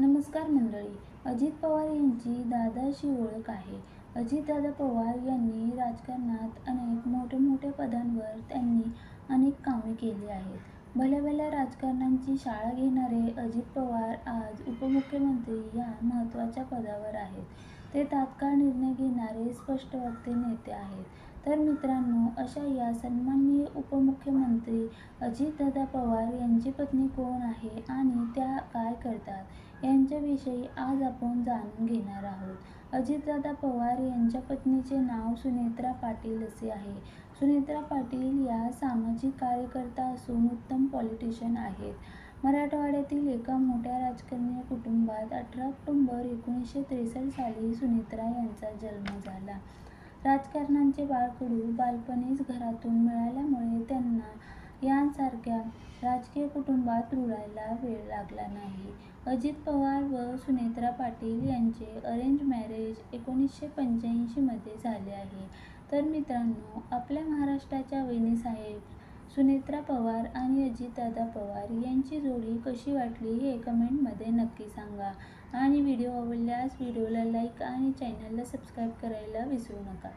नमस्कार मंडळी अजित पवार यांची दादाशी ओळख आहे. अजितदादा पवार यांनी राजकारणात अनेक मोठ्या मोठ्या पदांवर त्यांनी अनेक कामे केली आहेत. भल्या भल्या राजकारणांची शाळा घेणारे अजित पवार आज उपमुख्यमंत्री या महत्त्वाच्या पदावर आहेत. ते तात्काळ निर्णय घेणारे स्पष्टवक्ते नेते आहेत. तर मित्रांनो अशा या सन्माननीय उपमुख्यमंत्री अजितदादा पवार यांची पत्नी कोण आहे आणि त्या काय करतात यांच्याविषयी आज आपण जाणून घेणार आहोत. अजितदादा पवार यांच्या पत्नीचे नाव सुनेत्रा पाटील असे आहे. सुनेत्रा पाटील या सामाजिक कार्यकर्ता असून उत्तम पॉलिटिशियन आहेत. मराठवाड्यातील एका मोठ्या राजकारणी कुटुंबात अठरा ऑक्टोबर एकोणीसशे त्रेसष्ट साली सुनेत्रा यांचा जन्म झाला. राजकारणाचे बाळकडू बालपणीच घरातून मिळाल्यामुळे त्यांना यांसारख्या राजकीय कुटुंबात रुळायला वेळ लागला नाही. अजित पवार व सुनेत्रा पाटील यांचे अरेंज मॅरेज एकोणीसशे पंच्याऐंशीमध्ये झाले आहे. तर मित्रांनो आपल्या महाराष्ट्राच्या वेणीसाहेब सुनेत्रा पवार आणि अजितदादा पवार यांची जोडी कशी वाटली हे कमेंटमध्ये नक्की सांगा. आणि व्हिडिओ आवडल्यास व्हिडिओला लाईक आणि चॅनलला सबस्क्राईब करायला विसरू नका.